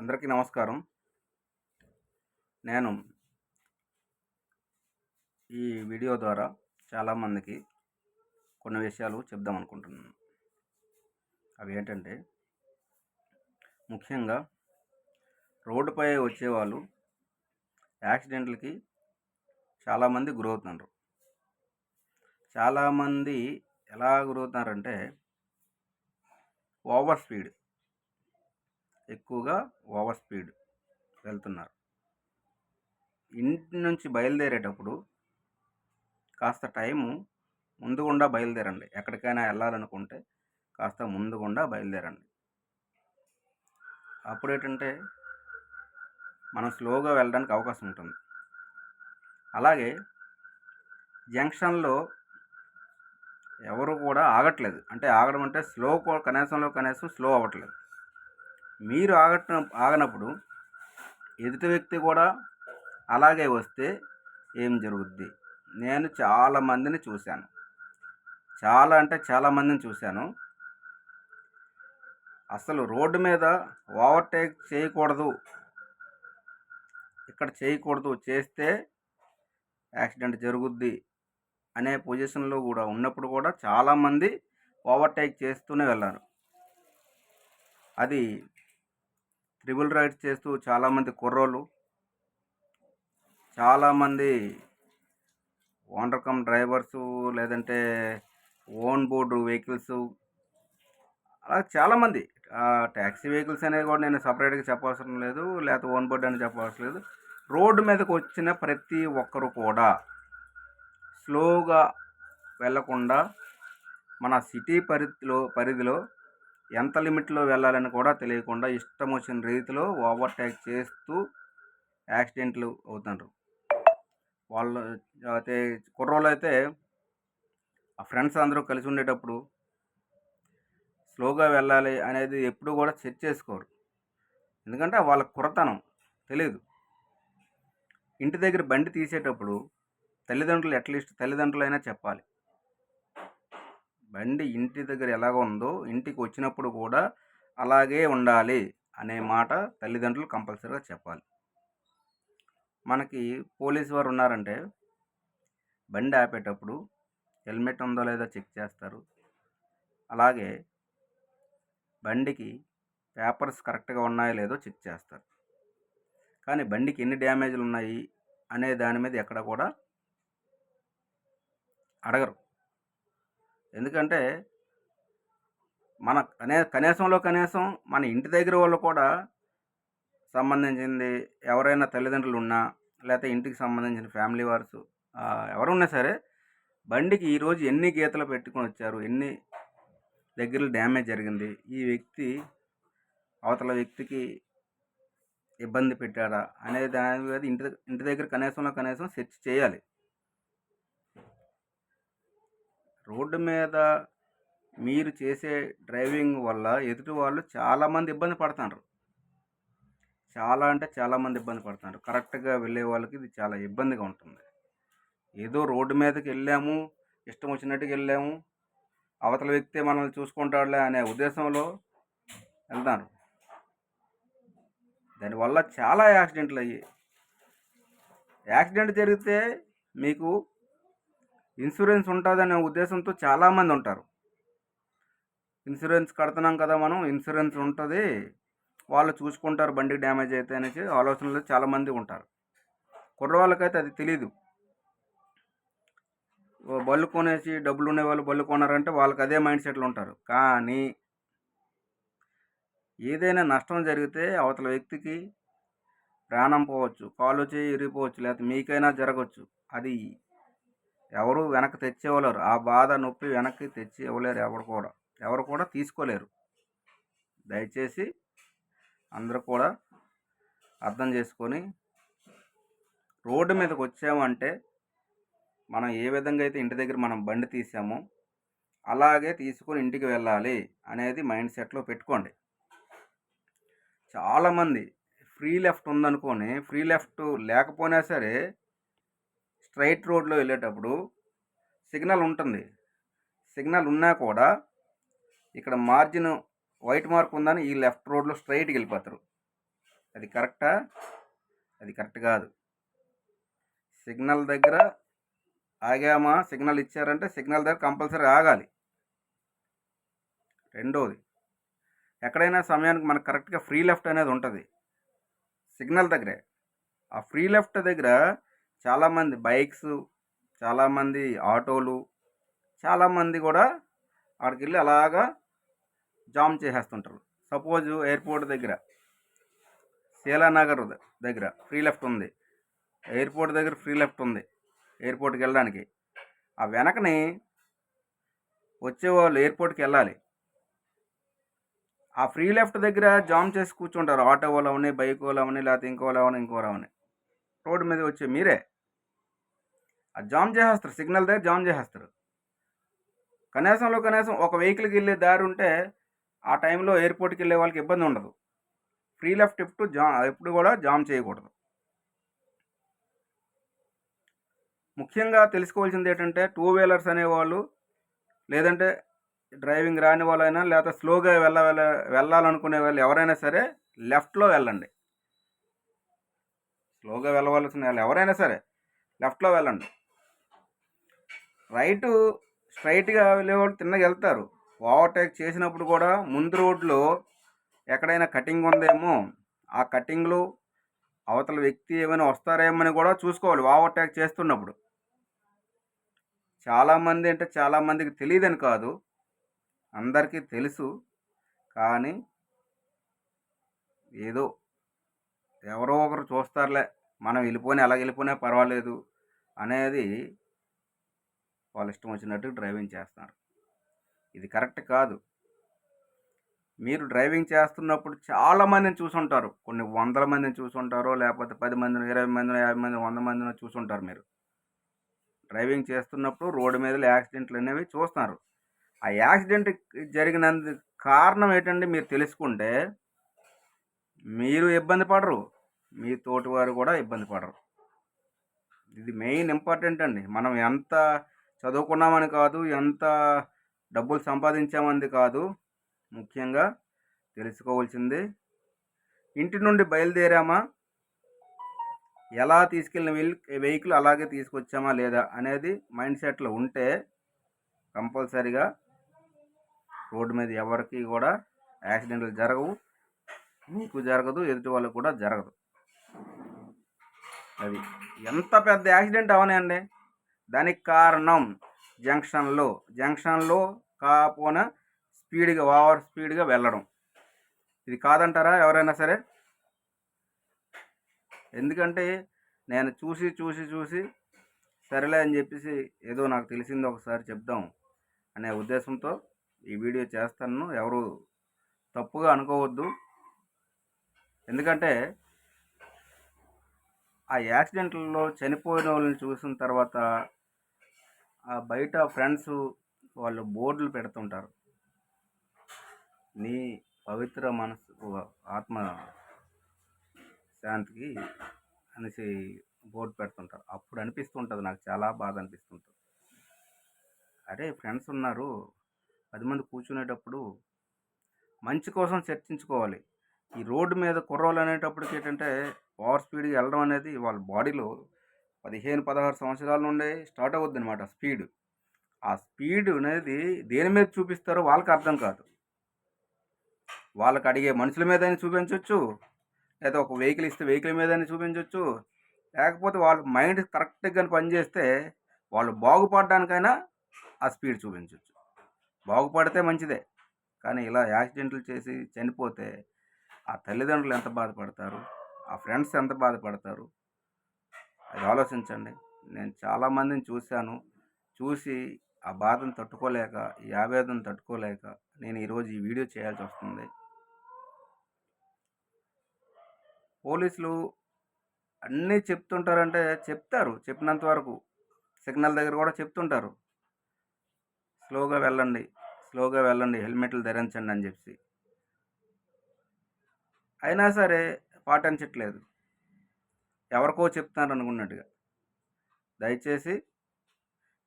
అందరికీ నమస్కారం. నేను ఈ వీడియో ద్వారా చాలామందికి కొన్ని విషయాలు చెప్దాం అనుకుంటున్నాను. అవి ఏంటంటే ముఖ్యంగా రోడ్డుపై వచ్చేవాళ్ళు యాక్సిడెంట్లకి చాలామంది గురవుతున్నారు. చాలామంది ఎలా గురవుతున్నారంటే ఓవర్ స్పీడ్. ఎక్కువగా ఓవర్ స్పీడ్ వెళ్తున్నారు. ఇంటి నుంచి బయలుదేరేటప్పుడు కాస్త టైము ముందుగుండా బయలుదేరండి. ఎక్కడికైనా వెళ్ళాలనుకుంటే కాస్త ముందుగుండా బయలుదేరండి. అప్పుడు ఏంటంటే మనం స్లోగా వెళ్ళడానికి అవకాశం ఉంటుంది. అలాగే జంక్షన్లో ఎవరు కూడా ఆగట్లేదు. అంటే ఆగడం అంటే స్లో కనీసంలో కనీసం స్లో అవ్వట్లేదు. మీరు ఆగట ఆగనప్పుడు ఎదుటి వ్యక్తి కూడా అలాగే వస్తే ఏం జరుగుద్ది? నేను చాలా మందిని చూశాను. చాలా అంటే చాలా మందిని చూశాను. అసలు రోడ్డు మీద ఓవర్టేక్ చేయకూడదు. ఇక్కడ చేయకూడదు. చేస్తే యాక్సిడెంట్ జరుగుద్ది అనే పొజిషన్లో కూడా ఉన్నప్పుడు కూడా చాలామంది ఓవర్టేక్ చేస్తూనే వెళ్ళారు. అది త్రిబుల్ రైడ్స్ చేస్తూ చాలామంది కుర్రోళ్ళు చాలామంది ఓనర్ కమ్ డ్రైవర్స్ లేదంటే ఓన్ బోర్డు వెహికల్స్. అలా చాలామంది. ట్యాక్సీ వెహికల్స్ అనేది కూడా నేను సపరేట్గా చెప్పవసరం లేదు లేకపోతే ఓన్ బోర్డు అని చెప్పవసరం లేదు. రోడ్డు మీదకి వచ్చిన ప్రతి ఒక్కరు కూడా స్లోగా వెళ్ళకుండా మన సిటీ పరిధిలో పరిధిలో ఎంత లిమిట్లో వెళ్ళాలని కూడా తెలియకుండా ఇష్టం వచ్చిన రీతిలో ఓవర్టేక్ చేస్తూ యాక్సిడెంట్లు అవుతున్నారు వాళ్ళు అయితే కుర్రోళ్ళు అయితే ఆ ఫ్రెండ్స్ అందరూ కలిసి ఉండేటప్పుడు స్లోగా వెళ్ళాలి అనేది ఎప్పుడు కూడా సెట్ చేసుకోరు. ఎందుకంటే వాళ్ళ కురతనం తెలియదు ఇంటి దగ్గర బండి తీసేటప్పుడు తల్లిదండ్రులు అట్లీస్ట్ తల్లిదండ్రులైనా చెప్పాలి. బండి ఇంటి దగ్గర ఎలాగ ఉందో ఇంటికి వచ్చినప్పుడు కూడా అలాగే ఉండాలి అనే మాట తల్లిదండ్రులు కంపల్సరీగా చెప్పాలి. మనకి పోలీసు వారు ఉన్నారంటే బండి ఆపేటప్పుడు హెల్మెట్ ఉందో లేదో చెక్ చేస్తారు. అలాగే బండికి పేపర్స్ కరెక్ట్గా ఉన్నాయో లేదో చెక్ చేస్తారు. కానీ బండికి ఎన్ని డ్యామేజ్లు ఉన్నాయి అనే దాని మీద ఎక్కడ కూడా అడగరు. ఎందుకంటే మన కనే కనీసంలో కనీసం మన ఇంటి దగ్గర వాళ్ళు కూడా సంబంధించింది ఎవరైనా తల్లిదండ్రులు ఉన్నా లేకపోతే ఇంటికి సంబంధించిన ఫ్యామిలీ వార్స్ ఎవరు ఉన్నా సరే బండికి ఈరోజు ఎన్ని గీతలు పెట్టుకొని వచ్చారు ఎన్ని దగ్గర డ్యామేజ్ జరిగింది ఈ వ్యక్తి అవతల వ్యక్తికి ఇబ్బంది పెట్టాడా అనే దాని మీద ఇంటి ఇంటి దగ్గర కనీసంలో కనీసం సెర్చ్ చేయాలి. రోడ్డు మీద మీరు చేసే డ్రైవింగ్ వల్ల ఎదుటి వాళ్ళు చాలామంది ఇబ్బంది పడుతున్నారు చాలా అంటే చాలామంది ఇబ్బంది పడుతున్నారు కరెక్ట్గా వెళ్ళే వాళ్ళకి ఇది చాలా ఇబ్బందిగా ఉంటుంది. ఏదో రోడ్డు మీదకి వెళ్ళాము ఇష్టం వచ్చినట్టుగా వెళ్ళాము అవతల వ్యక్తి మనల్ని చూసుకుంటాడులే అనే ఉద్దేశంలో వెళ్తారు దానివల్ల చాలా యాక్సిడెంట్లు అయ్యాయి యాక్సిడెంట్ జరిగితే మీకు ఇన్సూరెన్స్ ఉంటుందనే ఉద్దేశంతో చాలామంది ఉంటారు. ఇన్సూరెన్స్ కడుతున్నాం కదా మనం ఇన్సూరెన్స్ ఉంటుంది వాళ్ళు చూసుకుంటారు బండికి డ్యామేజ్ అయితే అనేసి ఆలోచనలు చాలామంది ఉంటారు. కుర్రవాళ్ళకైతే అది తెలీదు. బళ్ళు కొనేసి డబ్బులు ఉండే వాళ్ళు బళ్ళు కొన్నారంటే వాళ్ళకి అదే మైండ్ సెట్లు ఉంటారు. కానీ ఏదైనా నష్టం జరిగితే అవతల వ్యక్తికి ప్రాణం పోవచ్చు కాలు చేయి ఇరిగిపోవచ్చు లేకపోతే మీకైనా జరగవచ్చు అది ఎవరు వెనక్కి తెచ్చేవాళ్ళరు ఆ బాధ నొప్పి వెనక్కి తెచ్చి ఇవ్వలేరు ఎవరు కూడా. ఎవరు కూడా తీసుకోలేరు. దయచేసి అందరూ కూడా అర్థం చేసుకొని రోడ్డు మీదకి వచ్చామంటే మనం ఏ విధంగా అయితే ఇంటి దగ్గర మనం బండి తీసామో అలాగే తీసుకొని ఇంటికి వెళ్ళాలి అనేది మైండ్ సెట్లో పెట్టుకోండి. చాలామంది ఫ్రీ లెఫ్ట్ ఉందనుకొని ఫ్రీ లెఫ్ట్ లేకపోయినా సరే స్ట్రైట్ రోడ్లో వెళ్ళేటప్పుడు సిగ్నల్ ఉంటుంది. సిగ్నల్ ఉన్నా కూడా ఇక్కడ మార్జిన్ వైట్ మార్క్ ఉందని ఈ లెఫ్ట్ రోడ్లో స్ట్రైట్కి వెళ్ళిపోతారు. అది కరెక్టా? అది కరెక్ట్ కాదు. సిగ్నల్ దగ్గర ఆగామా? సిగ్నల్ ఇచ్చారంటే సిగ్నల్ దగ్గర కంపల్సరీ ఆగాలి. రెండోది ఎక్కడైనా సమయానికి మనకు కరెక్ట్గా ఫ్రీ లెఫ్ట్ అనేది ఉంటుంది. సిగ్నల్ దగ్గరే. ఆ ఫ్రీ లెఫ్ట్ దగ్గర చాలామంది బైక్స్ చాలామంది ఆటోలు చాలామంది కూడా అక్కడికి వెళ్ళి అలాగా జామ్ చేసేస్తుంటారు. సపోజ్ ఎయిర్పోర్ట్ దగ్గర శీలానగర్ దగ్గర ఫ్రీ లెఫ్ట్ ఉంది. ఎయిర్పోర్ట్ దగ్గర ఫ్రీ లెఫ్ట్ ఉంది ఎయిర్పోర్ట్కి వెళ్ళడానికి. ఆ వెనకని వచ్చేవాళ్ళు ఎయిర్పోర్ట్కి వెళ్ళాలి. ఆ ఫ్రీ లెఫ్ట్ దగ్గర జామ్ చేసి కూర్చుంటారు. ఆటో వాళ్ళు అవని బైక్ వాళ్ళు అవని లేకపోతే ఇంకో వాళ్ళు అవని ఇంకో అవని రోడ్డు మీద వచ్చే మీరే. ఆ జామ్ చేసేస్తారు సిగ్నల్ దగ్గర జామ్ చేసేస్తారు. కనీసంలో కనీసం ఒక వెహికల్కి వెళ్ళే దారి ఉంటే ఆ టైంలో ఎయిర్పోర్ట్కి వెళ్ళే వాళ్ళకి ఇబ్బంది ఉండదు. ఫ్రీ లెఫ్ట్ ఇఫ్ట్ జా ఎప్పుడు కూడా జామ్ చేయకూడదు. ముఖ్యంగా తెలుసుకోవాల్సింది ఏంటంటే టూ వీలర్స్ అనేవాళ్ళు లేదంటే డ్రైవింగ్ రాని వాళ్ళైనా లేకపోతే స్లోగా వెళ్ళ వెళ్ళ వెళ్ళాలనుకునే వాళ్ళు ఎవరైనా సరే లెఫ్ట్లో వెళ్ళండి. స్లోగా వెళ్ళవలసిన వాళ్ళు ఎవరైనా సరే లెఫ్ట్లో వెళ్ళండి. రైటు స్ట్రైట్గా వెళ్ళేవాళ్ళు తిన్నగా వెళ్తారు. ఓవర్టేక్ చేసినప్పుడు కూడా ముందు రోడ్లో ఎక్కడైనా కటింగ్ ఉందేమో ఆ కటింగ్లో అవతల వ్యక్తి ఏమైనా వస్తారేమని కూడా చూసుకోవాలి ఓవర్టేక్ చేస్తున్నప్పుడు. చాలామంది అంటే చాలామందికి తెలియదని కాదు అందరికీ తెలుసు కానీ ఏదో ఎవరో ఒకరు చూస్తారులే మనం వెళ్ళిపోయినా ఎలా వెళ్ళిపోయినా పర్వాలేదు అనేది వాళ్ళ ఇష్టం వచ్చినట్టు డ్రైవింగ్ చేస్తున్నారు. ఇది కరెక్ట్ కాదు. మీరు డ్రైవింగ్ చేస్తున్నప్పుడు చాలామందిని చూసుంటారు. కొన్ని వందల మందిని చూసుంటారో లేకపోతే పది మందిని ఇరవై మందిని యాభై మంది వంద మందిని చూసుంటారు మీరు. డ్రైవింగ్ చేస్తున్నప్పుడు రోడ్డు మీద యాక్సిడెంట్లు అనేవి చూస్తున్నారు ఆ యాక్సిడెంట్ జరిగినందు కారణం ఏంటంటే మీరు తెలుసుకుంటే మీరు ఇబ్బంది పడరు. మీ తోటి వారు కూడా ఇబ్బంది పడరు. ఇది మెయిన్ ఇంపార్టెంట్ అండి. మనం ఎంత చదువుకున్నామని కాదు ఎంత డబ్బులు సంపాదించామని కాదు ముఖ్యంగా తెలుసుకోవాల్సింది ఇంటి నుండి బయలుదేరామా? ఎలా తీసుకెళ్ళిన వెహికల్ అలాగే తీసుకొచ్చామా లేదా అనేది మైండ్ సెట్లో ఉంటే కంపల్సరిగా రోడ్డు మీద ఎవరికి కూడా యాక్సిడెంట్లు జరగవు. మీకు జరగదు ఎదుటి వాళ్ళకు కూడా జరగదు. అది ఎంత పెద్ద యాక్సిడెంట్ అవనండి. దానికి కారణం జంక్షన్లో. జంక్షన్లో కాపోన స్పీడ్గా ఓవర్ స్పీడ్గా వెళ్ళడం. ఇది కాదంటారా ఎవరైనా సరే? ఎందుకంటే నేను చూసి చూసి చూసి సరేలే అని చెప్పేసి ఏదో నాకు తెలిసింది ఒకసారి చెప్దాం అనే ఉద్దేశంతో ఈ వీడియో చేస్తాను. ఎవరు తప్పుగా అనుకోవద్దు. ఎందుకంటే ఆ యాక్సిడెంట్లలో చనిపోయిన వాళ్ళని చూసిన తర్వాత బయట ఫ్రెండ్స్ వాళ్ళు బోర్డులు పెడుతుంటారు. నీ పవిత్ర మనసు ఆత్మ శాంతికి అనేసి బోర్డు పెడుతుంటారు. అప్పుడు అనిపిస్తుంటుంది నాకు చాలా బాధ అనిపిస్తుంటుంది. అరే ఫ్రెండ్స్ ఉన్నారు. పది మంది కూర్చునేటప్పుడు మంచి కోసం చర్చించుకోవాలి. ఈ రోడ్డు మీద కుర్రోళ్ళు అనేటప్పటికి ఏంటంటే ఓవర్ స్పీడ్గా వెళ్ళడం అనేది వాళ్ళ బాడీలో పదిహేను పదహారు సంవత్సరాల నుండే స్టార్ట్ అవుద్ది అనమాట స్పీడ్. ఆ స్పీడ్ అనేది దేని మీద చూపిస్తారో వాళ్ళకి అర్థం కాదు. వాళ్ళకి అడిగే మనుషుల మీద చూపించవచ్చు లేదా ఒక వెహికల్ ఇస్తే వెహికల్ మీద చూపించవచ్చు లేకపోతే వాళ్ళ మైండ్ కరెక్ట్గా పనిచేస్తే వాళ్ళు బాగుపడడానికైనా ఆ స్పీడ్ చూపించవచ్చు బాగుపడితే మంచిదే. కానీ ఇలా యాక్సిడెంట్లు చేసి చనిపోతే ఆ తల్లిదండ్రులు ఎంత బాధపడతారు? ఆ ఫ్రెండ్స్ ఎంత బాధపడతారు? అది ఆలోచించండి. నేను చాలామందిని చూశాను. చూసి ఆ బాధను తట్టుకోలేక ఈ ఆవేదన తట్టుకోలేక నేను ఈరోజు ఈ వీడియో చేయాల్సి వస్తుంది. పోలీసులు అన్నీ చెప్తుంటారంటే చెప్తారు. చెప్పినంత వరకు సిగ్నల్ దగ్గర కూడా చెప్తుంటారు. స్లోగా వెళ్ళండి స్లోగా వెళ్ళండి హెల్మెట్లు ధరించండి అని చెప్పి. అయినా సరే పాటించట్లేదు ఎవరికో చెప్తున్నారు అనుకున్నట్టుగా. దయచేసి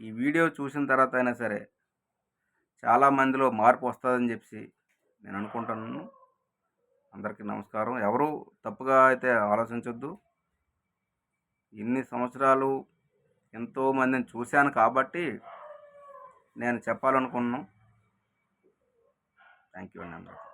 ఈ వీడియో చూసిన తర్వాత అయినా సరే చాలా మందిలో మార్పు వస్తుందని చెప్పి నేను అనుకుంటున్నాను. అందరికీ నమస్కారం. ఎవరు తప్పుగా అయితే ఆలోచించొద్దు. ఇన్ని సంవత్సరాలు ఎంతోమందిని చూశాను కాబట్టి నేను చెప్పాలనుకున్నాను. థ్యాంక్ యూ అండి అందరికీ.